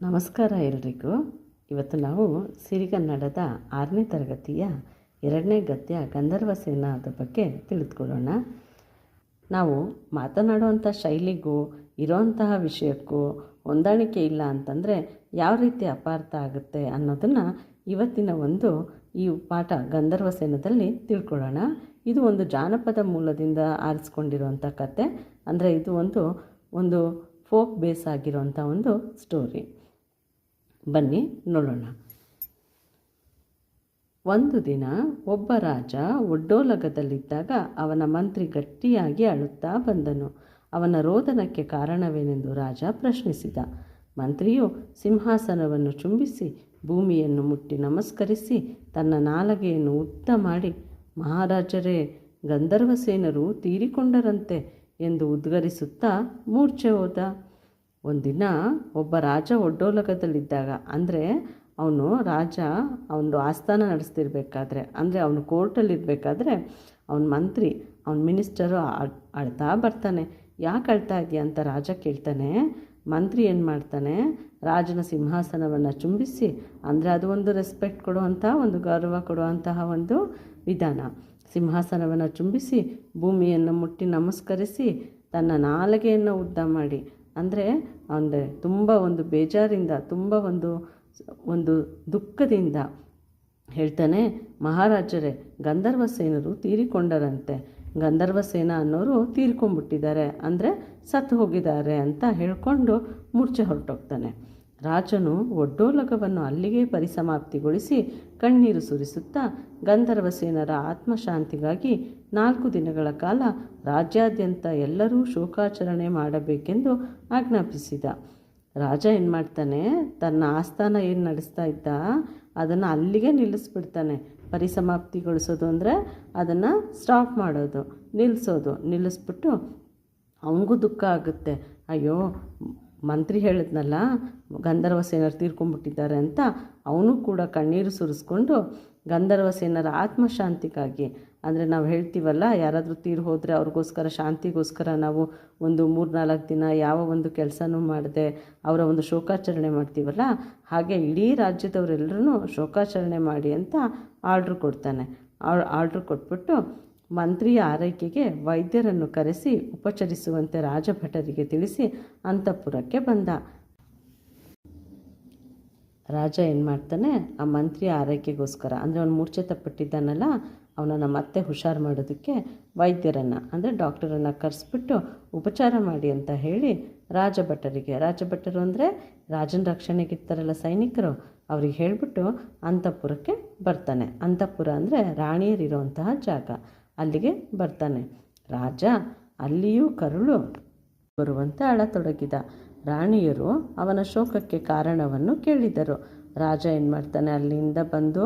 ನಮಸ್ಕಾರ ಎಲ್ರಿಗೂ. ಇವತ್ತು ನಾವು ಸಿರಿಗನ್ನಡದ ಆರನೇ ತರಗತಿಯ ಎರಡನೇ ಗದ್ಯ ಗಂಧರ್ವ ಸೇನಾದ ಬಗ್ಗೆ ತಿಳಿದುಕೊಳ್ಳೋಣ. ನಾವು ಮಾತನಾಡುವಂಥ ಶೈಲಿಗೂ ಇರೋಂತಹ ವಿಷಯಕ್ಕೂ ಹೊಂದಾಣಿಕೆ ಇಲ್ಲ ಅಂತಂದರೆ ಯಾವ ರೀತಿ ಅಪಾರ್ಥ ಆಗುತ್ತೆ ಅನ್ನೋದನ್ನು ಇವತ್ತಿನ ಒಂದು ಈ ಪಾಠ ಗಂಧರ್ವ ಸೇನದಲ್ಲಿ ತಿಳ್ಕೊಳ್ಳೋಣ. ಇದು ಒಂದು ಜಾನಪದ ಮೂಲದಿಂದ ಆರಿಸ್ಕೊಂಡಿರುವಂಥ ಕತೆ. ಅಂದರೆ ಇದು ಒಂದು ಒಂದು ಫೋಕ್ ಬೇಸ್ ಆಗಿರುವಂಥ ಒಂದು ಸ್ಟೋರಿ. ಬನ್ನಿ, ನೋಡೋಣ. ಒಂದು ದಿನ ಒಬ್ಬ ರಾಜ ಒಡ್ಡೋಲಗದಲ್ಲಿದ್ದಾಗ ಅವನ ಮಂತ್ರಿ ಗಟ್ಟಿಯಾಗಿ ಅಳುತ್ತಾ ಬಂದನು. ಅವನ ರೋದನಕ್ಕೆ ಕಾರಣವೇನೆಂದು ರಾಜ ಪ್ರಶ್ನಿಸಿದ. ಮಂತ್ರಿಯು ಸಿಂಹಾಸನವನ್ನು ಚುಂಬಿಸಿ, ಭೂಮಿಯನ್ನು ಮುಟ್ಟಿ ನಮಸ್ಕರಿಸಿ, ತನ್ನ ನಾಲಗೆಯನ್ನು ಉದ್ದ ಮಾಡಿ, ಮಹಾರಾಜರೇ ಗಂಧರ್ವಸೇನರು ತೀರಿಕೊಂಡರಂತೆ ಎಂದು ಉದ್ಗರಿಸುತ್ತಾ ಮೂರ್ಛೆ ಹೋದ. ಒಂದಿನ ಒಬ್ಬ ರಾಜ ಒಡ್ಡೋಲಕದಲ್ಲಿದ್ದಾಗ, ಅಂದರೆ ಅವನು ರಾಜ ಅವನು ಆಸ್ಥಾನ ನಡೆಸ್ತಿರ್ಬೇಕಾದ್ರೆ, ಅಂದರೆ ಅವನು ಕೋರ್ಟಲ್ಲಿರಬೇಕಾದ್ರೆ ಅವನ ಮಂತ್ರಿ, ಅವನ ಮಿನಿಸ್ಟರು ಅಳ್ತಾ ಬರ್ತಾನೆ. ಯಾಕೆ ಅಳ್ತಾ ಇದೆಯಾ ಅಂತ ರಾಜ ಕೇಳ್ತಾನೆ. ಮಂತ್ರಿ ಏನು ಮಾಡ್ತಾನೆ, ರಾಜನ ಸಿಂಹಾಸನವನ್ನು ಚುಂಬಿಸಿ, ಅಂದರೆ ಅದು ಒಂದು ರೆಸ್ಪೆಕ್ಟ್ ಕೊಡುವಂಥ ಒಂದು ಗೌರವ ಕೊಡುವಂತಹ ಒಂದು ವಿಧಾನ. ಸಿಂಹಾಸನವನ್ನು ಚುಂಬಿಸಿ, ಭೂಮಿಯನ್ನು ಮುಟ್ಟಿ ನಮಸ್ಕರಿಸಿ, ತನ್ನ ನಾಲಿಗೆಯನ್ನು ಉದ್ದ ಮಾಡಿ ಅಂದರೆ ಅಂದರೆ ತುಂಬ ಒಂದು ಬೇಜಾರಿಂದ, ತುಂಬ ಒಂದು ಒಂದು ದುಃಖದಿಂದ ಹೇಳ್ತಾನೆ, ಮಹಾರಾಜರೇ, ಗಂಧರ್ವ ಸೇನರು ತೀರಿಕೊಂಡರಂತೆ. ಗಂಧರ್ವ ಸೇನ ಅನ್ನೋರು ತೀರ್ಕೊಂಡ್ಬಿಟ್ಟಿದ್ದಾರೆ. ಅಂದರೆ ಸತ್ತು ಹೋಗಿದ್ದಾರೆ ಅಂತ ಹೇಳ್ಕೊಂಡು ಮೂರ್ಛೆ ಹೊರಟೋಗ್ತಾನೆ. ರಾಜನು ಒಡ್ಡೋಲಕವನ್ನು ಅಲ್ಲಿಗೆ ಪರಿಸಮಾಪ್ತಿಗೊಳಿಸಿ ಕಣ್ಣೀರು ಸುರಿಸುತ್ತಾ ಗಂಧರ್ವ ಸೇನರ ಆತ್ಮಶಾಂತಿಗಾಗಿ ನಾಲ್ಕು ದಿನಗಳ ಕಾಲ ರಾಜ್ಯಾದ್ಯಂತ ಎಲ್ಲರೂ ಶೋಕಾಚರಣೆ ಮಾಡಬೇಕೆಂದು ಆಜ್ಞಾಪಿಸಿದ. ರಾಜ ಏನು ಮಾಡ್ತಾನೆ ತನ್ನ ಆಸ್ಥಾನ ಏನು ನಡೆಸ್ತಾ ಇದ್ದ, ಅದನ್ನು ಅಲ್ಲಿಗೆ ನಿಲ್ಲಿಸ್ಬಿಡ್ತಾನೆ. ಪರಿಸಮಾಪ್ತಿಗೊಳಿಸೋದು ಅಂದರೆ ಅದನ್ನು ಸ್ಟಾಪ್ ಮಾಡೋದು ನಿಲ್ಲಿಸೋದು ನಿಲ್ಲಿಸ್ಬಿಟ್ಟು ಅವನಿಗೂ ದುಃಖ ಆಗುತ್ತೆ. ಅಯ್ಯೋ, ಮಂತ್ರಿ ಹೇಳಿದ್ನಲ್ಲ, ಗಂಧರ್ವ ಸೇನರು ತೀರ್ಕೊಂಡ್ಬಿಟ್ಟಿದ್ದಾರೆ ಅಂತ, ಅವನು ಕೂಡ ಕಣ್ಣೀರು ಸುರಿಸ್ಕೊಂಡು ಗಂಧರ್ವ ಸೇನರ ಆತ್ಮಶಾಂತಿಗಾಗಿ. ಅಂದರೆ ನಾವು ಹೇಳ್ತೀವಲ್ಲ, ಯಾರಾದರೂ ತೀರು ಹೋದರೆ ಅವ್ರಿಗೋಸ್ಕರ, ಶಾಂತಿಗೋಸ್ಕರ ನಾವು ಒಂದು ಮೂರು ನಾಲ್ಕು ದಿನ ಯಾವ ಒಂದು ಕೆಲಸನೂ ಮಾಡದೆ ಅವರ ಒಂದು ಶೋಕಾಚರಣೆ ಮಾಡ್ತೀವಲ್ಲ, ಹಾಗೆ ಇಡೀ ರಾಜ್ಯದವರೆಲ್ಲರೂ ಶೋಕಾಚರಣೆ ಮಾಡಿ ಅಂತ ಆರ್ಡ್ರ್ ಕೊಡ್ತಾನೆ. ಆರ್ಡ್ರ್ ಕೊಟ್ಬಿಟ್ಟು ಮಂತ್ರಿಯ ಆರೈಕೆಗೆ ವೈದ್ಯರನ್ನು ಕರೆಸಿ ಉಪಚರಿಸುವಂತೆ ರಾಜಭಟರಿಗೆ ತಿಳಿಸಿ ಅಂತಃಪುರಕ್ಕೆ ಬಂದ. ರಾಜ ಏನು ಮಾಡ್ತಾನೆ, ಆ ಮಂತ್ರಿ ಆರೈಕೆಗೋಸ್ಕರ, ಅಂದರೆ ಅವನು ಮೂರ್ಛೆ ತಪ್ಪಿಟ್ಟಿದ್ದಾನಲ್ಲ, ಅವನನ್ನು ಮತ್ತೆ ಹುಷಾರು ಮಾಡೋದಕ್ಕೆ ವೈದ್ಯರನ್ನು, ಅಂದರೆ ಡಾಕ್ಟರನ್ನು ಕರೆಸ್ಬಿಟ್ಟು ಉಪಚಾರ ಮಾಡಿ ಅಂತ ಹೇಳಿ ರಾಜಭಟ್ಟರಿಗೆ ರಾಜಭಟ್ಟರು ಅಂದರೆ ರಾಜನ ರಕ್ಷಣೆಗಿರ್ತಾರಲ್ಲ ಸೈನಿಕರು, ಅವ್ರಿಗೆ ಹೇಳಿಬಿಟ್ಟು ಅಂತಃಪುರಕ್ಕೆ ಬರ್ತಾನೆ. ಅಂತಃಪುರ ಅಂದರೆ ರಾಣಿಯರಿರುವಂತಹ ಜಾಗ, ಅಲ್ಲಿಗೆ ಬರ್ತಾನೆ. ರಾಜ ಅಲ್ಲಿಯೂ ಕರುಳು ಬರುವಂತೆ ಅಳತೊಡಗಿದ. ರಾಣಿಯರು ಅವನ ಶೋಕಕ್ಕೆ ಕಾರಣವನ್ನು ಕೇಳಿದರು. ರಾಜ ಏನು ಮಾಡ್ತಾನೆ ಅಲ್ಲಿಂದ ಬಂದು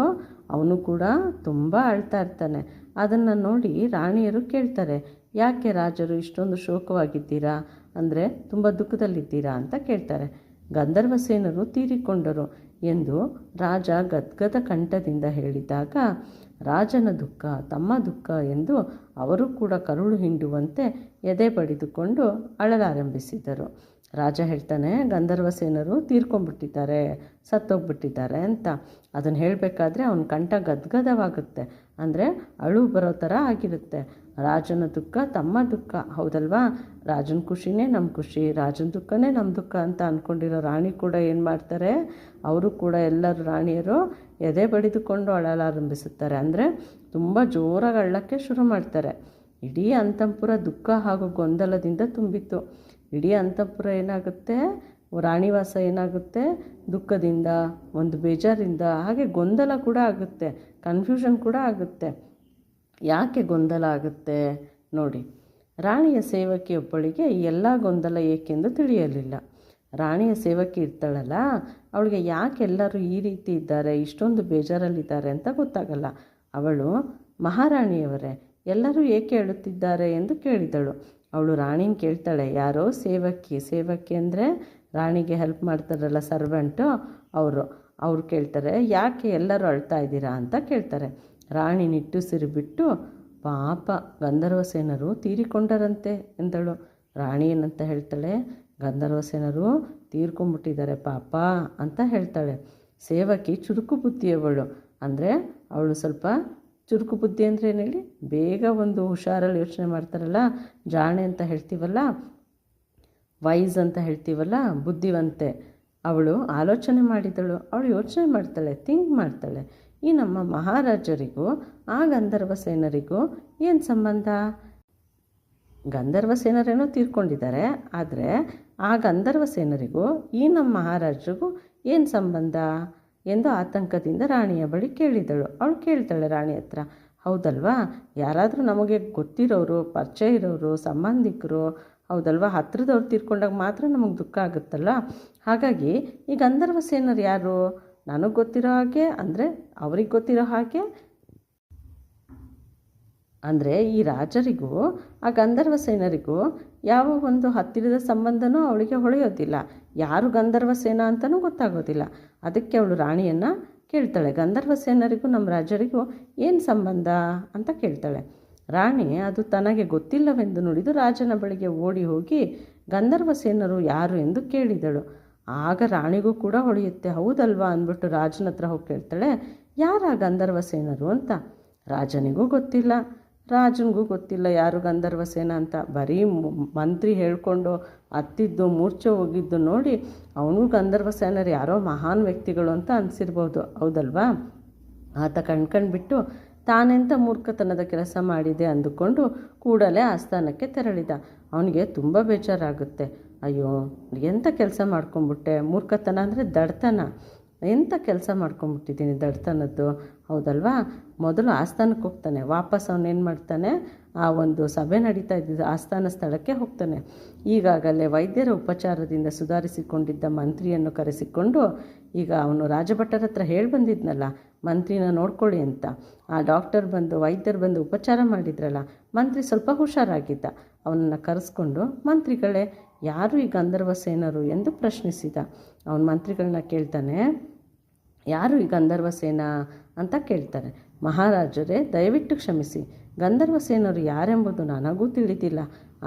ಅವನು ಕೂಡ ತುಂಬ ಅಳ್ತಾ ಇರ್ತಾನೆ. ಅದನ್ನು ನೋಡಿ ರಾಣಿಯರು ಕೇಳ್ತಾರೆ, ಯಾಕೆ ರಾಜರು ಇಷ್ಟೊಂದು ಶೋಕವಾಗಿದ್ದೀರಾ? ಅಂದರೆ ತುಂಬ ದುಃಖದಲ್ಲಿದ್ದೀರಾ? ಅಂತ ಕೇಳ್ತಾರೆ. ಗಂಧರ್ವ ಸೇನರು ತೀರಿಕೊಂಡರು ಎಂದು ರಾಜ ಗದ್ಗದ ಕಂಠದಿಂದ ಹೇಳಿದಾಗ, ರಾಜನ ದುಃಖ, ತಮ್ಮ ದುಃಖ ಎಂದು ಅವರು ಕೂಡ ಕರುಳು ಹಿಂಡುವಂತೆ ಎದೆ ಬಡಿದುಕೊಂಡು ಅಳಲಾರಂಭಿಸಿದರು. ರಾಜ ಹೇಳ್ತಾನೆ, ಗಂಧರ್ವ ಸೇನರು ತೀರ್ಕೊಂಡ್ಬಿಟ್ಟಿದ್ದಾರೆ, ಸತ್ತೋಗ್ಬಿಟ್ಟಿದ್ದಾರೆ ಅಂತ. ಅದನ್ನು ಹೇಳಬೇಕಾದ್ರೆ ಅವನ ಕಂಠ ಗದ್ಗದವಾಗುತ್ತೆ. ಅಂದರೆ ಅಳು ಬರೋ ಥರ ಆಗಿರುತ್ತೆ. ರಾಜನ ದುಃಖ ತಮ್ಮ ದುಃಖ. ಹೌದಲ್ವಾ? ರಾಜನ ಖುಷಿನೇ ನಮ್ಮ ಖುಷಿ, ರಾಜನ ದುಃಖನೇ ನಮ್ಮ ದುಃಖ ಅಂತ ಅಂದ್ಕೊಂಡಿರೋ ರಾಣಿ ಕೂಡ ಏನು ಮಾಡ್ತಾರೆ? ಅವರು ಕೂಡ ಎಲ್ಲರೂ ರಾಣಿಯರು ಎದೆ ಬಡಿದುಕೊಂಡು ಅಳಲಾರಂಭಿಸುತ್ತಾರೆ ಅಂದರೆ ತುಂಬ ಜೋರಾಗಿ ಅಳ್ಳಕ್ಕೆ ಶುರು ಮಾಡ್ತಾರೆ. ಇಡೀ ಅಂತಂಪುರ ದುಃಖ ಹಾಗೂ ಗೊಂದಲದಿಂದ ತುಂಬಿತ್ತು. ಇಡೀ ಅಂತಃಪುರ ಏನಾಗುತ್ತೆ? ರಾಣಿವಾಸ ಏನಾಗುತ್ತೆ? ದುಃಖದಿಂದ, ಒಂದು ಬೇಜಾರಿಂದ, ಹಾಗೆ ಗೊಂದಲ ಕೂಡ ಆಗುತ್ತೆ ಕನ್ಫ್ಯೂಷನ್ ಕೂಡ ಆಗುತ್ತೆ. ಯಾಕೆ ಗೊಂದಲ ಆಗುತ್ತೆ? ನೋಡಿ, ರಾಣಿಯ ಸೇವಕಿಯೊಬ್ಬಳಿಗೆ ಎಲ್ಲ ಗೊಂದಲ ಏಕೆಂದು ತಿಳಿಯಲಿಲ್ಲ. ರಾಣಿಯ ಸೇವಕಿ ಇರ್ತಾಳಲ್ಲ, ಅವಳಿಗೆ ಯಾಕೆ ಎಲ್ಲರೂ ಈ ರೀತಿ ಇದ್ದಾರೆ, ಇಷ್ಟೊಂದು ಬೇಜಾರಲ್ಲಿದ್ದಾರೆ ಅಂತ ಗೊತ್ತಾಗಲ್ಲ. ಅವಳು, ಮಹಾರಾಣಿಯವರೇ, ಎಲ್ಲರೂ ಏಕೆ ಹೇಳುತ್ತಿದ್ದಾರೆ ಎಂದು ಕೇಳಿದಳು. ಅವಳು ರಾಣಿನ ಕೇಳ್ತಾಳೆ, ಯಾರೋ ಸೇವಕಿ ಸೇವಕಿ ಅಂದರೆ ರಾಣಿಗೆ ಹೆಲ್ಪ್ ಮಾಡ್ತಾರಲ್ಲ ಸರ್ವೆಂಟು ಅವರು. ಅವ್ರು ಕೇಳ್ತಾರೆ, ಯಾಕೆ ಎಲ್ಲರೂ ಅಳ್ತಾ ಇದ್ದೀರಾ? ಅಂತ ಕೇಳ್ತಾರೆ. ರಾಣಿ ನಿಟ್ಟುಸಿರು ಬಿಟ್ಟು, ಪಾಪ, ಗಂಧರ್ವ ಸೇನರು ತೀರಿಕೊಂಡರಂತೆ ಎಂದಳು. ರಾಣಿ ಏನಂತ ಹೇಳ್ತಾಳೆ ಗಂಧರ್ವಸೇನರು ತೀರ್ಕೊಂಡ್ಬಿಟ್ಟಿದ್ದಾರೆ ಪಾಪ ಅಂತ ಹೇಳ್ತಾಳೆ. ಸೇವಕಿ ಚುರುಕು ಬುದ್ಧಿಯವಳು. ಅಂದರೆ ಅವಳು ಸ್ವಲ್ಪ ಚುರುಕು ಬುದ್ಧಿ ಅಂದರೆ ಏನು ಹೇಳಿ ಬೇಗ ಒಂದು ಹುಷಾರಲ್ಲಿ ಯೋಚನೆ ಮಾಡ್ತಾರಲ್ಲ, ಜಾಣೆ ಅಂತ ಹೇಳ್ತೀವಲ್ಲ, ವೈಸ್ ಅಂತ ಹೇಳ್ತೀವಲ್ಲ, ಬುದ್ಧಿವಂತೆ. ಅವಳು ಆಲೋಚನೆ ಮಾಡಿದಳು, ಅವಳು ಯೋಚನೆ ಮಾಡ್ತಾಳೆ, ಥಿಂಕ್ ಮಾಡ್ತಾಳೆ. ಈ ನಮ್ಮ ಮಹಾರಾಜರಿಗೂ, ಆ ಗಂಧರ್ವ ಸೇನರಿಗೂ ಏನು ಸಂಬಂಧ? ಗಂಧರ್ವ ಸೇನರೇನೋ ತೀರ್ಕೊಂಡಿದ್ದಾರೆ, ಆದರೆ ಆ ಗಂಧರ್ವ ಸೇನರಿಗೂ, ಈ ನಮ್ಮ ಮಹಾರಾಜರಿಗೂ ಏನು ಸಂಬಂಧ? ಎಂದು ಆತಂಕದಿಂದ ರಾಣಿಯ ಬಳಿ ಕೇಳಿದಳು. ಅವಳು ಕೇಳ್ತಾಳೆ, ರಾಣಿ ಹತ್ರ, ಹೌದಲ್ವಾ? ಯಾರಾದರೂ ನಮಗೆ ಗೊತ್ತಿರೋರು, ಪರಿಚಯ ಇರೋರು, ಸಂಬಂಧಿಕರು, ಹೌದಲ್ವಾ? ಹತ್ತಿರದವ್ರು ತೀರ್ಕೊಂಡಾಗ ಮಾತ್ರ ನಮಗೆ ದುಃಖ ಆಗುತ್ತಲ್ಲ? ಹಾಗಾಗಿ ಈ ಗಂಧರ್ವ ಸೇನರು ಯಾರು? ನನಗೆ ಗೊತ್ತಿರೋ ಹಾಗೆ, ಅಂದರೆ ಅವ್ರಿಗೆ ಗೊತ್ತಿರೋ ಹಾಗೆ? ಅಂದರೆ ಈ ರಾಜರಿಗೂ, ಆ ಗಂಧರ್ವ ಸೇನರಿಗೂ ಯಾವ ಒಂದು ಹತ್ತಿರದ ಸಂಬಂಧನೂ ಅವಳಿಗೆ ಹೊಳೆಯೋದಿಲ್ಲ. ಯಾರು ಗಂಧರ್ವ ಸೇನಾ ಅಂತಲೂ ಗೊತ್ತಾಗೋದಿಲ್ಲ. ಅದಕ್ಕೆ ಅವಳು ರಾಣಿಯನ್ನು ಕೇಳ್ತಾಳೆ. ಗಂಧರ್ವ ಸೇನರಿಗೂ ನಮ್ಮ ರಾಜರಿಗೂ ಏನು ಸಂಬಂಧ ಅಂತ ಕೇಳ್ತಾಳೆ. ರಾಣಿ, ಅದು ತನಗೆ ಗೊತ್ತಿಲ್ಲವೆಂದು ನುಡಿದು ರಾಜನ ಬಳಿಗೆ ಓಡಿ ಹೋಗಿ ಗಂಧರ್ವ ಸೇನರು ಯಾರು ಎಂದು ಕೇಳಿದಳು. ಆಗ ರಾಣಿಗೂ ಕೂಡ ಹೊಳೆಯುತ್ತೆ. ಹೌದಲ್ವಾ ಅಂದ್ಬಿಟ್ಟು ರಾಜನ ಹತ್ರ ಹೋಗಿ ಕೇಳ್ತಾಳೆ. ಯಾರ ಗಂಧರ್ವ ಸೇನರು ಅಂತ. ರಾಜನಿಗೂ ಗೊತ್ತಿಲ್ಲ. ರಾಜನಿಗೂ ಗೊತ್ತಿಲ್ಲ ಯಾರು ಗಂಧರ್ವ ಸೇನ ಅಂತ. ಬರೀ ಮಂತ್ರಿ ಹೇಳ್ಕೊಂಡು ಹತ್ತಿದ್ದು ಮೂರ್ಛೆ ಹೋಗಿದ್ದು ನೋಡಿ ಅವನು ಗಂಧರ್ವ ಸೇನರು ಯಾರೋ ಮಹಾನ್ ವ್ಯಕ್ತಿಗಳು ಅಂತ ಅನಿಸಿರ್ಬೋದು. ಹೌದಲ್ವಾ? ಆತ ಕಣ್ಕಂಡ್ಬಿಟ್ಟು ತಾನೆಂಥ ಮೂರ್ಖತನದ ಕೆಲಸ ಮಾಡಿದೆ ಅಂದುಕೊಂಡು ಕೂಡಲೇ ಆಸ್ಥಾನಕ್ಕೆ ತೆರಳಿದ. ಅವನಿಗೆ ತುಂಬ ಬೇಜಾರಾಗುತ್ತೆ. ಅಯ್ಯೋ ಎಂಥ ಕೆಲಸ ಮಾಡ್ಕೊಂಬಿಟ್ಟೆ ಮೂರ್ಖತನ ಅಂದರೆ ದಡ್ತನ. ಎಂಥ ಕೆಲಸ ಮಾಡ್ಕೊಂಬಿಟ್ಟಿದ್ದೀನಿ ದಡ್ತನದ್ದು? ಹೌದಲ್ವಾ? ಮೊದಲು ಆಸ್ಥಾನಕ್ಕೆ ಹೋಗ್ತಾನೆ. ವಾಪಸ್ ಅವನೇನು ಮಾಡ್ತಾನೆ? ಆ ಒಂದು ಸಭೆ ನಡೀತಾ ಇದ್ದ ಆಸ್ಥಾನ ಸ್ಥಳಕ್ಕೆ ಹೋಗ್ತಾನೆ. ಈಗಾಗಲೇ ವೈದ್ಯರ ಉಪಚಾರದಿಂದ ಸುಧಾರಿಸಿಕೊಂಡಿದ್ದ ಮಂತ್ರಿಯನ್ನು ಕರೆಸಿಕೊಂಡು ಈಗ ಅವನು ರಾಜಭಟ್ಟರ ಹತ್ರ ಹೇಳಿ ಬಂದಿದ್ನಲ್ಲ, ಮಂತ್ರಿನ ನೋಡ್ಕೊಳ್ಳಿ ಅಂತ. ಆ ಡಾಕ್ಟರ್ ಬಂದು, ವೈದ್ಯರು ಬಂದು ಉಪಚಾರ ಮಾಡಿದ್ರಲ್ಲ, ಮಂತ್ರಿ ಸ್ವಲ್ಪ ಹುಷಾರಾಗಿದ್ದ. ಅವನನ್ನು ಕರೆಸ್ಕೊಂಡು ಮಂತ್ರಿಗಳೇ, ಯಾರು ಈ ಗಂಧರ್ವ ಸೇನರು ಎಂದು ಪ್ರಶ್ನಿಸಿದ. ಅವನು ಮಂತ್ರಿಗಳನ್ನ ಕೇಳ್ತಾನೆ, ಯಾರು ಈ ಗಂಧರ್ವ ಸೇನಾ ಅಂತ ಕೇಳ್ತಾರೆ. ಮಹಾರಾಜರೇ, ದಯವಿಟ್ಟು ಕ್ಷಮಿಸಿ. ಗಂಧರ್ವ ಸೇನರು ಯಾರೆಂಬುದು ನನಗೂ ತಿಳಿದಿಲ್ಲ.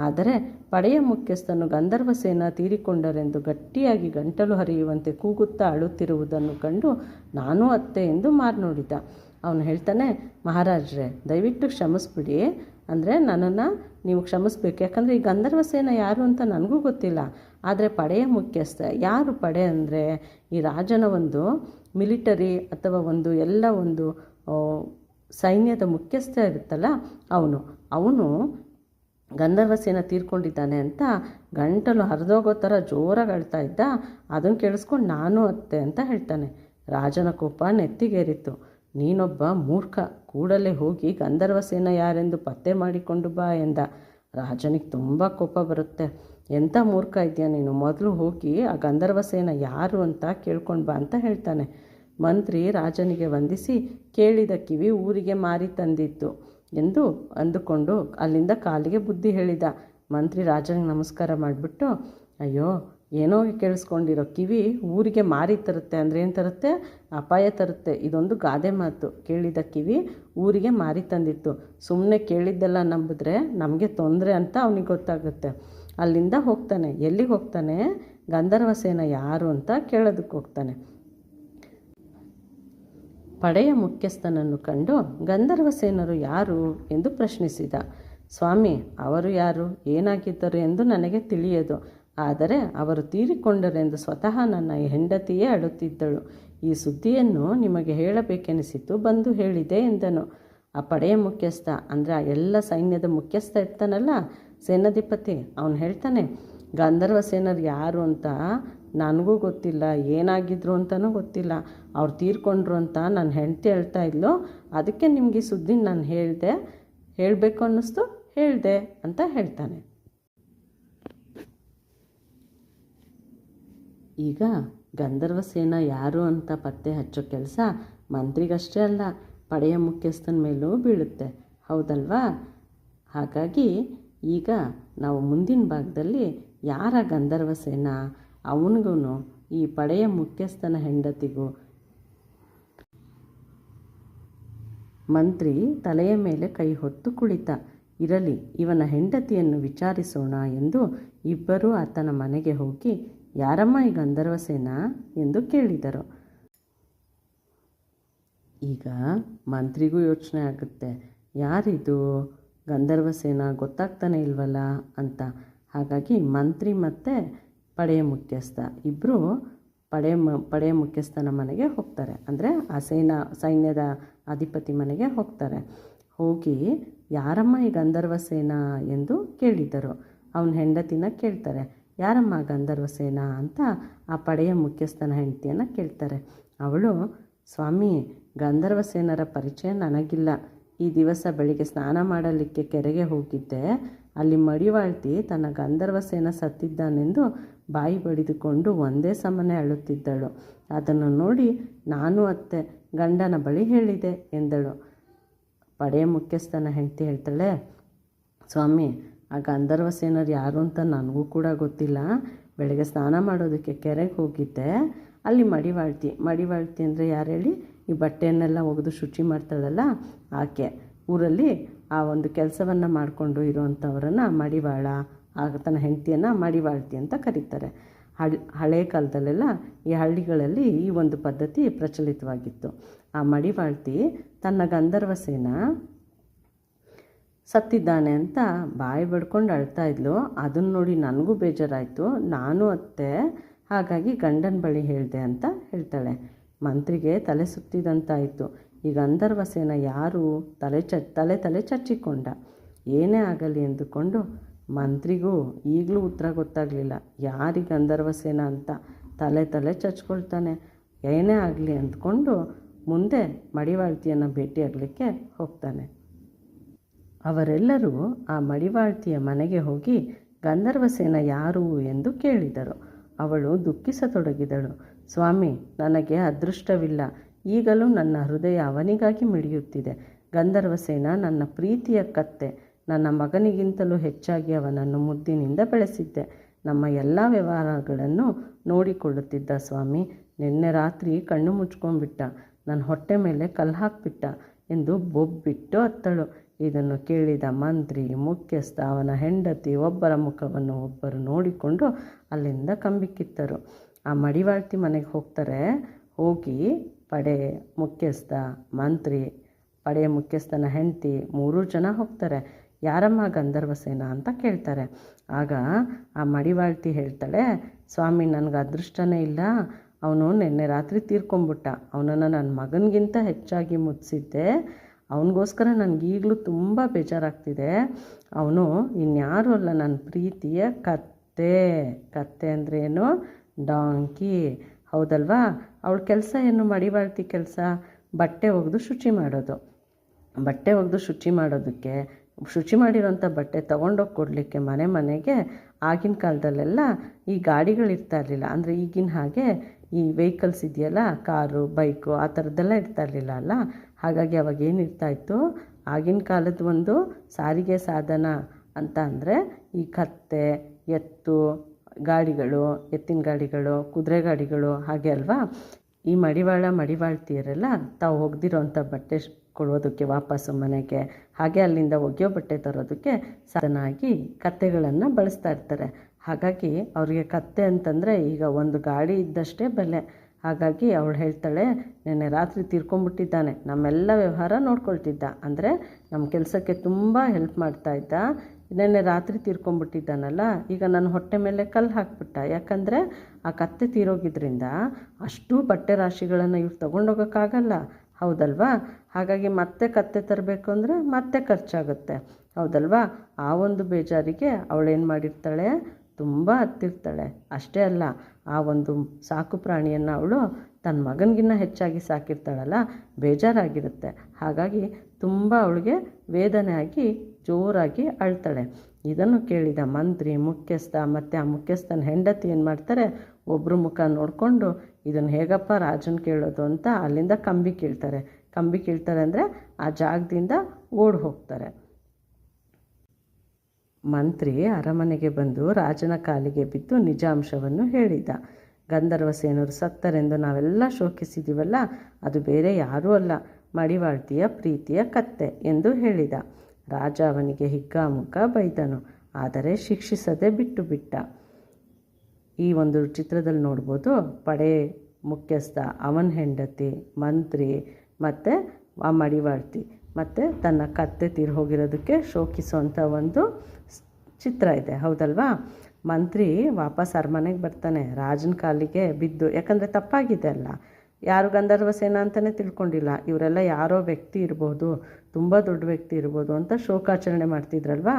ಆದರೆ ಪಡೆಯ ಮುಖ್ಯಸ್ಥನು ಗಂಧರ್ವ ಸೇನ ತೀರಿಕೊಂಡರೆಂದು ಗಟ್ಟಿಯಾಗಿ ಗಂಟಲು ಹರಿಯುವಂತೆ ಕೂಗುತ್ತಾ ಅಳುತ್ತಿರುವುದನ್ನು ಕಂಡು ನಾನು ಅತ್ತೆ ಎಂದು ಮಾರ್ನೋಡಿದ. ಅವನು ಹೇಳ್ತಾನೆ, ಮಹಾರಾಜರೇ, ದಯವಿಟ್ಟು ಕ್ಷಮಿಸ್ಬಿಡಿ. ಅಂದರೆ ನನ್ನನ್ನು ನೀವು ಕ್ಷಮಿಸ್ಬೇಕು. ಯಾಕಂದರೆ ಈ ಗಂಧರ್ವ ಸೇನ ಯಾರು ಅಂತ ನನಗೂ ಗೊತ್ತಿಲ್ಲ. ಆದರೆ ಪಡೆಯ ಮುಖ್ಯಸ್ಥ, ಯಾರು ಪಡೆ ಅಂದರೆ ಈ ರಾಜನ ಒಂದು ಮಿಲಿಟರಿ ಅಥವಾ ಒಂದು ಎಲ್ಲ ಒಂದು ಸೈನ್ಯದ ಮುಖ್ಯಸ್ಥ ಇರುತ್ತಲ್ಲ ಅವನು. ಅವನು ಗಂಧರ್ವ ಸೇನ ತೀರ್ಕೊಂಡಿದ್ದಾನೆ ಅಂತ ಗಂಟಲು ಹರಿದೋಗೋ ಥರ ಜೋರಾಗಿ ಅಳ್ತಾ ಇದ್ದ ಅದನ್ನು ಕೇಳಿಸ್ಕೊಂಡು ನಾನು ಅತ್ತೆ ಅಂತ ಹೇಳ್ತಾನೆ. ರಾಜನ ಕೋಪ ನೆತ್ತಿಗೇರಿತ್ತು. ನೀನೊಬ್ಬ ಮೂರ್ಖ, ಕೂಡಲೇ ಹೋಗಿ ಗಂಧರ್ವ ಸೇನ ಯಾರೆಂದು ಪತ್ತೆ ಮಾಡಿಕೊಂಡು ಬಾ ಎಂದ. ರಾಜನಿಗೆ ತುಂಬ ಕೋಪ ಬರುತ್ತೆ. ಎಂಥ ಮೂರ್ಖ ಇದೆಯಾ ನೀನು? ಮೊದಲು ಹೋಗಿ ಆ ಗಂಧರ್ವ ಸೇನ ಯಾರು ಅಂತ ಕೇಳ್ಕೊಂಡು ಬಾ ಅಂತ ಹೇಳ್ತಾನೆ. ಮಂತ್ರಿ ರಾಜನಿಗೆ ವಂದಿಸಿ ಕೇಳಿದ ಕಿವಿ ಊರಿಗೆ ಮಾರಿ ತಂದಿತ್ತು ಎಂದು ಅಂದುಕೊಂಡು ಅಲ್ಲಿಂದ ಕಾಲಿಗೆ ಬುದ್ಧಿ ಹೇಳಿದ. ಮಂತ್ರಿ ರಾಜನಿಗೆ ನಮಸ್ಕಾರ ಮಾಡಿಬಿಟ್ಟು, ಅಯ್ಯೋ, ಏನೋ ಕೇಳಿಸ್ಕೊಂಡಿರೋ ಕಿವಿ ಊರಿಗೆ ಮಾರಿ ತರುತ್ತೆ ಅಂದರೆ ಏನು ತರುತ್ತೆ? ಅಪಾಯ ತರುತ್ತೆ. ಇದೊಂದು ಗಾದೆ ಮಾತು. ಕೇಳಿದ ಕಿವಿ ಊರಿಗೆ ಮಾರಿ ತಂದಿತ್ತು. ಸುಮ್ಮನೆ ಕೇಳಿದ್ದೆಲ್ಲ ನಂಬಿದ್ರೆ ನಮಗೆ ತೊಂದರೆ ಅಂತ ಅವನಿಗೆ ಗೊತ್ತಾಗುತ್ತೆ. ಅಲ್ಲಿಂದ ಹೋಗ್ತಾನೆ. ಎಲ್ಲಿಗೆ ಹೋಗ್ತಾನೆ? ಗಂಧರ್ವ ಸೇನ ಯಾರು ಅಂತ ಕೇಳೋದಕ್ಕೆ ಹೋಗ್ತಾನೆ. ಪಡೆಯ ಮುಖ್ಯಸ್ಥನನ್ನು ಕಂಡು ಗಂಧರ್ವ ಸೇನರು ಯಾರು ಎಂದು ಪ್ರಶ್ನಿಸಿದ. ಸ್ವಾಮಿ, ಅವರು ಯಾರು? ಏನಾಗಿದ್ದರು ಎಂದು ನನಗೆ ತಿಳಿಯದು. ಆದರೆ ಅವರು ತೀರಿಕೊಂಡರೆಂದು ಸ್ವತಃ ನನ್ನ ಹೆಂಡತಿಯೇ ಅಳುತ್ತಿದ್ದಳು. ಈ ಸುದ್ದಿಯನ್ನು ನಿಮಗೆ ಹೇಳಬೇಕೆನಿಸಿತು, ಬಂದು ಹೇಳಿದೆ ಎಂದನು. ಆ ಪಡೆಯ ಮುಖ್ಯಸ್ಥ, ಅಂದರೆ ಆ ಎಲ್ಲ ಸೈನ್ಯದ ಮುಖ್ಯಸ್ಥ ಇರ್ತಾನಲ್ಲ, ಸೇನಾಧಿಪತಿ, ಅವನು ಹೇಳ್ತಾನೆ ಗಂಧರ್ವ ಸೇನರ್ ಯಾರು ಅಂತ ನನಗೂ ಗೊತ್ತಿಲ್ಲ, ಏನಾಗಿದ್ರು ಅಂತಲೂ ಗೊತ್ತಿಲ್ಲ. ಅವ್ರು ತೀರ್ಕೊಂಡ್ರು ಅಂತ ನನ್ನ ಹೆಂಡತಿ ಹೇಳ್ತಾ ಇದ್ಲು, ಅದಕ್ಕೆ ನಿಮಗೆ ಸುದ್ದಿ ನಾನು ಹೇಳಿದೆ, ಹೇಳಬೇಕು ಅನ್ನಿಸ್ತು, ಹೇಳಿದೆ ಅಂತ ಹೇಳ್ತಾನೆ. ಈಗ ಗಂಧರ್ವ ಸೇನ ಯಾರು ಅಂತ ಪತ್ತೆ ಹಚ್ಚೋ ಕೆಲಸ ಮಂತ್ರಿಗಷ್ಟೇ ಅಲ್ಲ, ಪಡೆಯ ಮುಖ್ಯಸ್ಥನ ಮೇಲೂ ಬೀಳುತ್ತೆ. ಹೌದಲ್ವಾ? ಹಾಗಾಗಿ ಈಗ ನಾವು ಮುಂದಿನ ಭಾಗದಲ್ಲಿ ಯಾರ ಗಂಧರ್ವ ಸೇನಾ? ಅವನಿಗೂ ಈ ಪಡೆಯ ಮುಖ್ಯಸ್ಥನ ಹೆಂಡತಿಗೂ. ಮಂತ್ರಿ ತಲೆಯ ಮೇಲೆ ಕೈ ಹೊತ್ತು ಕುಳಿತ. ಇರಲಿ, ಇವನ ಹೆಂಡತಿಯನ್ನು ವಿಚಾರಿಸೋಣ ಎಂದು ಇಬ್ಬರೂ ಆತನ ಮನೆಗೆ ಹೋಗಿ, ಯಾರಮ್ಮ ಈ ಗಂಧರ್ವ ಸೇನ? ಎಂದು ಕೇಳಿದರು. ಈಗ ಮಂತ್ರಿಗೂ ಯೋಚನೆ ಆಗುತ್ತೆ. ಯಾರಿದು? ಗಂಧರ್ವ ಸೇನ ಗೊತ್ತಾಗ್ತಾನೆ ಇಲ್ವಲ್ಲ? ಅಂತ ಹಾಗಾಗಿ ಮಂತ್ರಿ ಮತ್ತು ಪಡೆಯ ಮುಖ್ಯಸ್ಥ. ಇಬ್ಬರು ಪಡೆಯ ಮ, ಪಡೆಯ ಮುಖ್ಯಸ್ಥನ ಮನೆಗೆ ಹೋಗ್ತಾರೆ. ಅಂದರೆ ಆ ಸೇನಾ, ಸೈನ್ಯದ ಅಧಿಪತಿ ಮನೆಗೆ ಹೋಗ್ತಾರೆ. ಹೋಗಿ, ಯಾರಮ್ಮ ಈ ಗಂಧರ್ವ ಸೇನಾ ಎಂದು ಕೇಳಿದರು ಅವನ ಹೆಂಡತಿನ ಕೇಳ್ತಾರೆ. ಯಾರಮ್ಮ ಗಂಧರ್ವ ಸೇನಾ? ಅಂತ ಆ ಪಡೆಯ ಮುಖ್ಯಸ್ಥನ ಹೆಂಡತಿಯನ್ನು ಕೇಳ್ತಾರೆ. ಅವಳು, ಸ್ವಾಮಿ, ಗಂಧರ್ವ ಸೇನರ ಪರಿಚಯ ನನಗಿಲ್ಲ. ಈ ದಿವಸ ಬೆಳಿಗ್ಗೆ ಸ್ನಾನ ಮಾಡಲಿಕ್ಕೆ ಕೆರೆಗೆ ಹೋಗಿದ್ದೆ. ಅಲ್ಲಿ ಮಡಿವಾಳ್ತಿ ತನ್ನ ಗಂಧರ್ವ ಸೇನ ಸತ್ತಿದ್ದಾನೆಂದು ಬಾಯಿ ಬಡಿದುಕೊಂಡು ಒಂದೇ ಸಮನೆ ಅಳುತ್ತಿದ್ದಳು. ಅದನ್ನು ನೋಡಿ ನಾನು ಅತ್ತೆ, ಗಂಡನ ಬಳಿ ಹೇಳಿದೆ, ಎಂದಳು. ಪಡೆಯ ಮುಖ್ಯಸ್ಥನ ಹೆಂಡತಿ ಹೇಳ್ತಾಳೆ, ಸ್ವಾಮಿ, ಆ ಗಂಧರ್ವ ಸೇನರು ಯಾರು ಅಂತ ನನಗೂ ಕೂಡ ಗೊತ್ತಿಲ್ಲ. ಬೆಳಗ್ಗೆ ಸ್ನಾನ ಮಾಡೋದಕ್ಕೆ ಕೆರೆಗೆ ಹೋಗಿದ್ದೆ. ಅಲ್ಲಿ ಮಡಿವಾಳ್ತಿ ಮಡಿವಾಳ್ತಿ ಅಂದರೆ ಯಾರು ಹೇಳಿ? ಈ ಬಟ್ಟೆಯನ್ನೆಲ್ಲ ಒಗೆದು ಶುಚಿ ಮಾಡ್ತಾಳಲ್ಲ, ಆಕೆ. ಊರಲ್ಲಿ ಆ ಒಂದು ಕೆಲಸವನ್ನು ಮಾಡಿಕೊಂಡು ಇರುವಂಥವರನ್ನು ಮಡಿವಾಳ ಆಗ ತನ್ನ ಹೆಂಡತಿಯನ್ನು ಮಡಿವಾಳ್ತಿ ಅಂತ ಕರೀತಾರೆ. ಹಳ್, ಹಳೆ ಕಾಲದಲ್ಲೆಲ್ಲ ಈ ಹಳ್ಳಿಗಳಲ್ಲಿ ಈ ಒಂದು ಪದ್ಧತಿ ಪ್ರಚಲಿತವಾಗಿತ್ತು. ಆ ಮಡಿವಾಳ್ತಿ ತನ್ನ ಗಂಧರ್ವ ಸೇನ ಸತ್ತಿದ್ದಾನೆ ಅಂತ ಬಾಯಿ ಬಡ್ಕೊಂಡು ಅಳ್ತಾ ಇದ್ಲು. ಅದನ್ನು ನೋಡಿ ನನಗೂ ಬೇಜಾರಾಯಿತು. ನಾನು ಅತ್ತೆ, ಹಾಗಾಗಿ ಗಂಡನ ಬಳಿ ಹೇಳಿದೆ ಅಂತ ಹೇಳ್ತಾಳೆ. ಮಂತ್ರಿಗೆ ತಲೆ ಸುತ್ತಿದಂತಾಯಿತು. ಈ ಗಂಧರ್ವ ಸೇನ ಯಾರು ತಲೆ ಚ, ತಲೆ ತಲೆ ಚಚ್ಚಿಕೊಂಡ? ಏನೇ ಆಗಲಿ ಎಂದುಕೊಂಡು ಮಂತ್ರಿಗೂ ಈಗಲೂ ಉತ್ತರ ಗೊತ್ತಾಗಲಿಲ್ಲ. ಯಾರಿ ಗಂಧರ್ವ ಸೇನ ಅಂತ ತಲೆ ತಲೆ ಚಚ್ಕೊಳ್ತಾನೆ? ಏನೇ ಆಗಲಿ ಅಂದ್ಕೊಂಡು ಮುಂದೆ ಮಡಿವಾಳ್ತಿಯನ್ನು ಭೇಟಿಯಾಗಲಿಕ್ಕೆ ಹೋಗ್ತಾನೆ. ಅವರೆಲ್ಲರೂ ಆ ಮಡಿವಾಳ್ತಿಯ ಮನೆಗೆ ಹೋಗಿ ಗಂಧರ್ವಸೇನ ಯಾರು ಎಂದು ಕೇಳಿದರು. ಅವಳು ದುಃಖಿಸತೊಡಗಿದಳು. ಸ್ವಾಮಿ, ನನಗೆ ಅದೃಷ್ಟವಿಲ್ಲ. ಈಗಲೂ ನನ್ನ ಹೃದಯ ಅವನಿಗಾಗಿ ಮಿಡಿಯುತ್ತಿದೆ. ಗಂಧರ್ವಸೇನ ನನ್ನ ಪ್ರೀತಿಯ ಕತ್ತೆ. ನನ್ನ ಮಗನಿಗಿಂತಲೂ ಹೆಚ್ಚಾಗಿ ಅವನನ್ನು ಮುದ್ದಿನಿಂದ ಬೆಳೆಸಿದ್ದೆ. ನಮ್ಮ ಎಲ್ಲ ವ್ಯವಹಾರಗಳನ್ನು ನೋಡಿಕೊಳ್ಳುತ್ತಿದ್ದ ಸ್ವಾಮಿ, ನಿನ್ನೆ ರಾತ್ರಿ ಕಣ್ಣು ಮುಚ್ಕೊಂಡ್ಬಿಟ್ಟ. ನನ್ನ ಹೊಟ್ಟೆ ಮೇಲೆ ಕಲ್ಲು ಹಾಕ್ಬಿಟ್ಟ ಎಂದು ಬೊಬ್ಬಿಟ್ಟು ಅತ್ತಳು. ಇದನ್ನು ಕೇಳಿದ ಮಂತ್ರಿ, ಮುಖ್ಯಸ್ಥ, ಅವನ ಹೆಂಡತಿ ಒಬ್ಬರ ಮುಖವನ್ನು ಒಬ್ಬರು ನೋಡಿಕೊಂಡು ಅಲ್ಲಿಂದ ಕಂಬಿಕ್ಕಿತ್ತರು. ಆ ಮಡಿವಾಳ್ತಿ ಮನೆಗೆ ಹೋಗ್ತಾರೆ, ಹೋಗಿ ಪಡೆ ಮುಖ್ಯಸ್ಥ, ಮಂತ್ರಿ ಪಡೆಯ ಮುಖ್ಯಸ್ಥನ ಹೆಂಡತಿ ಮೂರೂ ಜನ ಹೋಗ್ತಾರೆ. ಯಾರಮ್ಮ ಗಂಧರ್ವ ಸೇನ ಅಂತ ಕೇಳ್ತಾರೆ. ಆಗ ಆ ಮಡಿವಾಳ್ತಿ ಹೇಳ್ತಾಳೆ, ಸ್ವಾಮಿ, ನನಗೆ ಅದೃಷ್ಟನೇ ಇಲ್ಲ. ಅವನು ನಿನ್ನೆ ರಾತ್ರಿ ತೀರ್ಕೊಂಬಿಟ್ಟ ಅವನನ್ನು ನನ್ನ ಮಗನಿಗಿಂತ ಹೆಚ್ಚಾಗಿ ಮುಚ್ಚಿದ್ದೆ ಅವನಿಗೋಸ್ಕರ ನನಗೀಗಲೂ ತುಂಬ ಬೇಜಾರಾಗ್ತಿದೆ. ಅವನು ಇನ್ಯಾರೂ ಅಲ್ಲ ನನ್ನ ಪ್ರೀತಿಯ ಕತ್ತೆ. ಕತ್ತೆ ಅಂದ್ರೇನು ಡಾಂಕಿ. ಹೌದಲ್ವಾ? ಅವಳ ಕೆಲಸ ಏನು ಮಡಿಬಾಳ್ತಿ ಕೆಲಸ? ಬಟ್ಟೆ ಒಗೆದು ಶುಚಿ ಮಾಡೋದು. ಬಟ್ಟೆ ಒಗೆದು ಶುಚಿ ಮಾಡೋದಕ್ಕೆ, ಶುಚಿ ಮಾಡಿರೋಂಥ ಬಟ್ಟೆ ತೊಗೊಂಡೋಗಿ ಕೊಡಲಿಕ್ಕೆ ಮನೆ ಮನೆಗೆ ಆಗಿನ ಕಾಲದಲ್ಲೆಲ್ಲ ಈ ಗಾಡಿಗಳು ಇರ್ತಾ ಇರಲಿಲ್ಲ. ಅಂದರೆ ಈಗಿನ ಹಾಗೆ ಈ ವೆಹಿಕಲ್ಸ್ ಇದೆಯಲ್ಲ, ಕಾರು, ಬೈಕು ಆ ಥರದ್ದೆಲ್ಲ ಇರ್ತಾ ಇರಲಿಲ್ಲ ಅಲ್ಲ? ಹಾಗಾಗಿ ಅವಾಗ ಏನಿರ್ತಾ ಇತ್ತು? ಆಗಿನ ಕಾಲದ ಒಂದು ಸಾರಿಗೆ ಸಾಧನ ಅಂತ ಅಂದರೆ ಈ ಕತ್ತೆ, ಎತ್ತು ಗಾಡಿಗಳು, ಎತ್ತಿನ ಗಾಡಿಗಳು, ಕುದುರೆ ಗಾಡಿಗಳು ಹಾಗೆ ಅಲ್ವಾ? ಈ ಮಡಿವಾಳ, ಮಡಿವಾಳ್ತಿಯರೆಲ್ಲ ತಾವು ಒಗ್ದಿರೋಂಥ ಬಟ್ಟೆ ಕೊಡೋದಕ್ಕೆ ವಾಪಸ್ಸು ಮನೆಗೆ, ಹಾಗೆ ಅಲ್ಲಿಂದ ಒಗೆಯೋ ಬಟ್ಟೆ ತರೋದಕ್ಕೆ ಸಾಧನಾಗಿ ಕತ್ತೆಗಳನ್ನು ಬಳಸ್ತಾ ಇರ್ತಾರೆ. ಹಾಗಾಗಿ ಅವರಿಗೆ ಕತ್ತೆ ಅಂತಂದರೆ ಈಗ ಒಂದು ಗಾಡಿ ಇದ್ದಷ್ಟೇ ಬೆಲೆ. ಹಾಗಾಗಿ ಅವಳು ಹೇಳ್ತಾಳೆ, ನೆನ್ನೆ ರಾತ್ರಿ ತೀರ್ಕೊಂಡ್ಬಿಟ್ಟಿದ್ದಾನೆ. ನಮ್ಮೆಲ್ಲ ವ್ಯವಹಾರ ನೋಡ್ಕೊಳ್ತಿದ್ದ. ಅಂದರೆ ನಮ್ಮ ಕೆಲಸಕ್ಕೆ ತುಂಬ ಹೆಲ್ಪ್ ಮಾಡ್ತಾ ಇದ್ದ. ನೆನ್ನೆ ರಾತ್ರಿ ತೀರ್ಕೊಂಡ್ಬಿಟ್ಟಿದ್ದಾನಲ್ಲ, ಈಗ ನನ್ನ ಹೊಟ್ಟೆ ಮೇಲೆ ಕಲ್ಲು ಹಾಕ್ಬಿಟ್ಟ. ಯಾಕಂದರೆ ಆ ಕತ್ತೆ ತೀರೋಗಿದ್ರಿಂದ ಅಷ್ಟು ಬಟ್ಟೆ ರಾಶಿಗಳನ್ನು ಇವ್ರು ತೊಗೊಂಡೋಗೋಕ್ಕಾಗಲ್ಲ. ಹೌದಲ್ವಾ? ಹಾಗಾಗಿ ಮತ್ತೆ ಕತ್ತೆ ತರಬೇಕು ಅಂದರೆ ಮತ್ತೆ ಖರ್ಚಾಗುತ್ತೆ. ಹೌದಲ್ವಾ? ಆ ಒಂದು ಬೇಜಾರಿಗೆ ಅವಳೇನು ಮಾಡಿರ್ತಾಳೆ? ತುಂಬ ಹತ್ತಿರ್ತಾಳೆ. ಅಷ್ಟೇ ಅಲ್ಲ ಆ ಒಂದು ಸಾಕು ಪ್ರಾಣಿಯನ್ನು ಅವಳು ತನ್ನ ಮಗನಿಗಿನ್ನ ಹೆಚ್ಚಾಗಿ ಸಾಕಿರ್ತಾಳಲ್ಲ, ಬೇಜಾರಾಗಿರುತ್ತೆ. ಹಾಗಾಗಿ ತುಂಬ ಅವಳಿಗೆ ವೇದನೆ ಆಗಿ ಜೋರಾಗಿ ಅಳ್ತಾಳೆ. ಇದನ್ನು ಕೇಳಿದ ಮಂತ್ರಿ, ಮುಖ್ಯಸ್ಥ ಮತ್ತು ಆ ಮುಖ್ಯಸ್ಥನ ಹೆಂಡತಿ ಏನು ಮಾಡ್ತಾರೆ? ಒಬ್ಬರು ಮುಖ ನೋಡಿಕೊಂಡು ಇದನ್ನು ಹೇಗಪ್ಪ ರಾಜನ್ ಕೇಳೋದು ಅಂತ ಅಲ್ಲಿಂದ ಕಂಬಿ ಕೀಳ್ತಾರೆ. ಕಂಬಿ ಕೀಳ್ತಾರೆ ಅಂದರೆ ಆ ಜಾಗದಿಂದ ಓಡಿ ಹೋಗ್ತಾರೆ. ಮಂತ್ರಿ ಅರಮನೆಗೆ ಬಂದು ರಾಜನ ಕಾಲಿಗೆ ಬಿದ್ದು ನಿಜಾಂಶವನ್ನು ಹೇಳಿದ. ಗಂಧರ್ವ ಸೇನರು ಸತ್ತರೆಂದು ನಾವೆಲ್ಲ ಶೋಕಿಸಿದ್ದೀವಲ್ಲ ಅದು ಬೇರೆ ಯಾರೂ ಅಲ್ಲ, ಮಡಿವಾಳ್ತಿಯ ಪ್ರೀತಿಯ ಕತ್ತೆ ಎಂದು ಹೇಳಿದ. ರಾಜ ಅವನಿಗೆ ಹಿಗ್ಗಾಮುಗ್ಗ ಬೈದನು, ಆದರೆ ಶಿಕ್ಷಿಸದೆ ಬಿಟ್ಟು ಬಿಟ್ಟ. ಈ ಒಂದು ಚಿತ್ರದಲ್ಲಿ ನೋಡ್ಬೋದು, ಪಡೆ ಮುಖ್ಯಸ್ಥ ಅವನ ಹೆಂಡತಿ, ಮಂತ್ರಿ ಮತ್ತು ಆ ಮಡಿವಾಳ್ತಿ. ಮತ್ತು ತನ್ನ ಕತ್ತೆ ತೀರ್ ಹೋಗಿರೋದಕ್ಕೆ ಶೋಕಿಸುವಂಥ ಒಂದು ಚಿತ್ರ ಇದೆ, ಹೌದಲ್ವಾ? ಮಂತ್ರಿ ವಾಪಸ್ ಅರಮನೆಗೆ ಬರ್ತಾನೆ, ರಾಜನ ಕಾಲಿಗೆ ಬಿದ್ದು, ಯಾಕಂದರೆ ತಪ್ಪಾಗಿದೆ ಅಲ್ಲ. ಯಾರು ಗಂಧರ್ವ ಸೇನ ಅಂತಲೇ ತಿಳ್ಕೊಂಡಿಲ್ಲ. ಇವರೆಲ್ಲ ಯಾರೋ ವ್ಯಕ್ತಿ ಇರ್ಬೋದು, ತುಂಬ ದೊಡ್ಡ ವ್ಯಕ್ತಿ ಇರ್ಬೋದು ಅಂತ ಶೋಕಾಚರಣೆ ಮಾಡ್ತಿದ್ರಲ್ವಾ?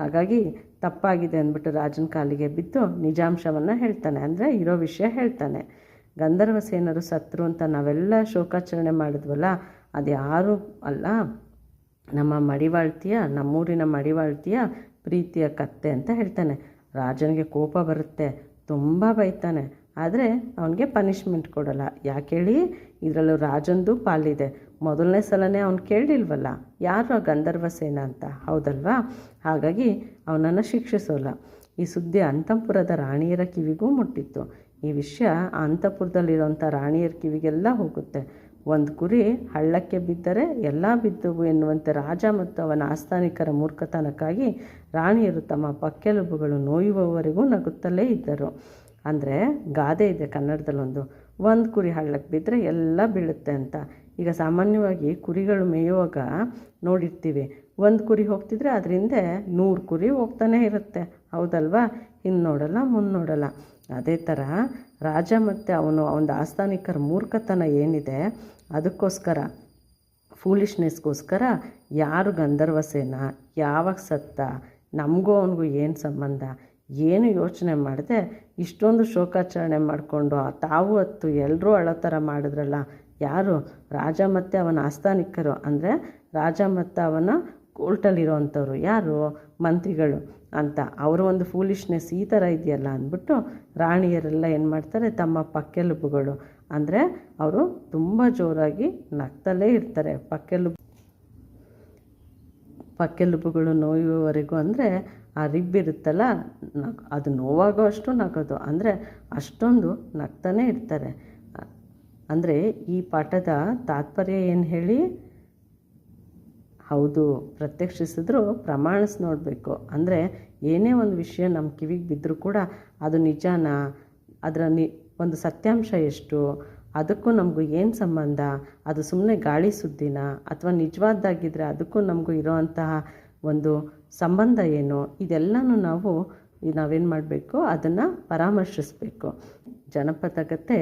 ಹಾಗಾಗಿ ತಪ್ಪಾಗಿದೆ ಅಂದ್ಬಿಟ್ಟು ರಾಜನ ಕಾಲಿಗೆ ಬಿದ್ದು ನಿಜಾಂಶವನ್ನು ಹೇಳ್ತಾನೆ, ಅಂದರೆ ಇರೋ ವಿಷಯ ಹೇಳ್ತಾನೆ. ಗಂಧರ್ವ ಸೇನರು ಸತ್ರು ಅಂತ ನಾವೆಲ್ಲ ಶೋಕಾಚರಣೆ ಮಾಡಿದ್ವಲ್ಲ ಅದು ಯಾರೂ ಅಲ್ಲ, ನಮ್ಮ ಮಡಿವಾಳ್ತಿಯ, ನಮ್ಮೂರಿನ ಮಡಿವಾಳ್ತಿಯ ಪ್ರೀತಿಯ ಕತ್ತೆ ಅಂತ ಹೇಳ್ತಾನೆ. ರಾಜನಿಗೆ ಕೋಪ ಬರುತ್ತೆ, ತುಂಬ ಬೈತಾನೆ. ಆದರೆ ಅವನಿಗೆ ಪನಿಷ್ಮೆಂಟ್ ಕೊಡಲ್ಲ. ಯಾಕೆ ಹೇಳಿ? ಇದರಲ್ಲೂ ರಾಜಂದು ಪಾಲಿದೆ. ಮೊದಲನೇ ಸಲನೇ ಅವ್ನು ಕೇಳಿಲ್ವಲ್ಲ, ಯಾರು ಆ ಗಂಧರ್ವ ಸೇನ ಅಂತ? ಹೌದಲ್ವಾ? ಹಾಗಾಗಿ ಅವನನ್ನು ಶಿಕ್ಷಿಸೋಲ್ಲ. ಈ ಸುದ್ದಿ ಅಂತಃಪುರದ ರಾಣಿಯರ ಕಿವಿಗೂ ಮುಟ್ಟಿತ್ತು. ಈ ವಿಷಯ ಆ ರಾಣಿಯರ ಕಿವಿಗೆಲ್ಲ ಹೋಗುತ್ತೆ. ಒಂದು ಕುರಿ ಹಳ್ಳಕ್ಕೆ ಬಿದ್ದರೆ ಎಲ್ಲ ಬಿದ್ದುವು ಎನ್ನುವಂತೆ ರಾಜ ಮತ್ತು ಅವನ ಆಸ್ಥಾನಿಕರ ಮೂರ್ಖತನಕ್ಕಾಗಿ ರಾಣಿಯರು ತಮ್ಮ ಪಕ್ಕೆಲುಬುಗಳು ನೋಯುವವರೆಗೂ ನಗುತ್ತಲೇ ಇದ್ದರು. ಅಂದರೆ ಗಾದೆ ಇದೆ ಕನ್ನಡದಲ್ಲೊಂದು. ಒಂದು ಕುರಿ ಹಳ್ಳಕ್ಕೆ ಬಿದ್ದರೆ ಎಲ್ಲ ಬೀಳುತ್ತೆ ಅಂತ. ಈಗ ಸಾಮಾನ್ಯವಾಗಿ ಕುರಿಗಳು ಮೇಯುವಾಗ ನೋಡಿರ್ತೀವಿ. ಒಂದು ಕುರಿ ಹೋಗ್ತಿದ್ರೆ ಅದರಿಂದ ನೂರು ಕುರಿ ಹೋಗ್ತಾನೆ ಇರುತ್ತೆ. ಹೌದಲ್ವಾ? ಹಿಂದೆ ನೋಡಲ್ಲ, ಮುಂದೆ ನೋಡಲ್ಲ. ಅದೇ ಥರ ರಾಜ ಮತ್ತು ಅವನು ಅವನ ಆಸ್ಥಾನಿಕರ ಮೂರ್ಖತನ ಏನಿದೆ, ಅದಕ್ಕೋಸ್ಕರ ಫೂಲಿಶ್ನೆಸ್ಗೋಸ್ಕರ ಯಾರು ಗಂಧರ್ವ ಸೇನ ಯಾವಾಗ ಸತ್ತ, ನಮಗೂ ಅವನಿಗೂ ಏನು ಸಂಬಂಧ, ಏನು ಯೋಚನೆ ಮಾಡದೆ, ಇಷ್ಟೊಂದು ಶೋಕಾಚರಣೆ ಮಾಡಿಕೊಂಡು ತಾವು ಹತ್ತು ಎಲ್ಲರೂ ಅಳೋ ಥರ ಮಾಡಿದ್ರಲ್ಲ, ಯಾರು? ರಾಜ ಮತ್ತು ಅವನ ಆಸ್ಥಾನಿಕರು. ಅಂದರೆ ರಾಜ ಮತ್ತು ಅವನ ಕೋರ್ಟಲ್ಲಿರೋವಂಥವ್ರು ಯಾರು? ಮಂತ್ರಿಗಳು. ಅಂತ. ಅವರ ಒಂದು ಫೂಲಿಶ್ನೆಸ್ ಈ ಥರ ಇದೆಯಲ್ಲ ಅಂದ್ಬಿಟ್ಟು ರಾಣಿಯರೆಲ್ಲ ಏನು ಮಾಡ್ತಾರೆ? ತಮ್ಮ ಪಕ್ಕೆಲುಬುಗಳು. ಅಂದರೆ ಅವರು ತುಂಬ ಜೋರಾಗಿ ನಗ್ತಲೇ ಇರ್ತಾರೆ. ಪಕ್ಕೆಲುಬು ಪಕ್ಕೆಲುಬುಗಳು ನೋಯುವವರೆಗೂ ಅಂದರೆ ಆ ರಿಬ್ಬಿರುತ್ತಲ್ಲ ನಗ್ ಅದು ನೋವಾಗೋ ಅಷ್ಟು ನಗೋದು. ಅಂದರೆ ಅಷ್ಟೊಂದು ನಗ್ತಾನೆ ಇರ್ತಾರೆ. ಅಂದರೆ ಈ ಪಾಠದ ತಾತ್ಪರ್ಯ ಏನು ಹೇಳಿ? ಹೌದು, ಪ್ರತ್ಯಕ್ಷಿಸಿದ್ರು ಪ್ರಮಾಣಿಸಿ ನೋಡಬೇಕು. ಅಂದರೆ ಏನೇ ಒಂದು ವಿಷಯ ನಮ್ಮ ಕಿವಿಗೆ ಬಿದ್ದರೂ ಕೂಡ ಅದು ನಿಜಾನ? ಅದರ ನಿ, ಒಂದು ಸತ್ಯಾಂಶ ಎಷ್ಟು? ಅದಕ್ಕೂ ನಮಗೂ ಏನು ಸಂಬಂಧ? ಅದು ಸುಮ್ಮನೆ ಗಾಳಿ ಸುದ್ದಿನ? ಅಥವಾ ನಿಜವಾದ್ದಾಗಿದ್ದರೆ ಅದಕ್ಕೂ ನಮಗೂ ಇರೋವಂತಹ ಒಂದು ಸಂಬಂಧ ಏನು? ಇದೆಲ್ಲನೂ ನಾವು ನಾವೇನು ಮಾಡಬೇಕು? ಅದನ್ನು ಪರಾಮರ್ಶಿಸಬೇಕು. ಜನಪದ ಕತೆ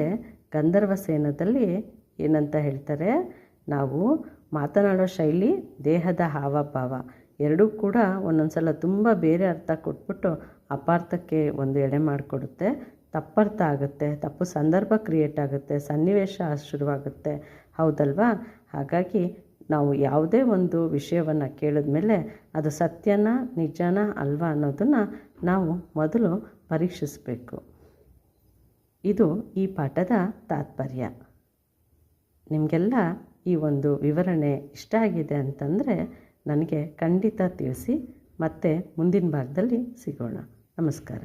ಗಂಧರ್ವ ಸೇನದಲ್ಲಿ ಏನಂತ ಹೇಳ್ತಾರೆ? ನಾವು ಮಾತನಾಡೋ ಶೈಲಿ ದೇಹದ ಹಾವಭಾವ ಎರಡೂ ಕೂಡ ಒಂದೊಂದು ಸಲ ತುಂಬ ಬೇರೆ ಅರ್ಥ ಕೊಟ್ಬಿಟ್ಟು ಅಪಾರ್ಥಕ್ಕೆ ಒಂದು ಎಡೆ ಮಾಡಿಕೊಡುತ್ತೆ. ತಪ್ಪರ್ಥ ಆಗುತ್ತೆ, ತಪ್ಪು ಸಂದರ್ಭ ಕ್ರಿಯೇಟ್ ಆಗುತ್ತೆ, ಸನ್ನಿವೇಶ ಶುರುವಾಗುತ್ತೆ. ಹೌದಲ್ವಾ? ಹಾಗಾಗಿ ನಾವು ಯಾವುದೇ ಒಂದು ವಿಷಯವನ್ನು ಕೇಳಿದ್ಮೇಲೆ ಅದು ಸತ್ಯನ, ನಿಜನ ಅಲ್ವಾ ಅನ್ನೋದನ್ನು ನಾವು ಮೊದಲು ಪರೀಕ್ಷಿಸಬೇಕು. ಇದು ಈ ಪಾಠದ ತಾತ್ಪರ್ಯ. ನಿಮಗೆಲ್ಲ ಈ ಒಂದು ವಿವರಣೆ ಇಷ್ಟ ಆಗಿದೆ ಅಂತಂದರೆ ನನಗೆ ಖಂಡಿತ ತಿಳಿಸಿ ಮತ್ತೆ ಮುಂದಿನ ಭಾಗದಲ್ಲಿ ಸಿಗೋಣ. ನಮಸ್ಕಾರ.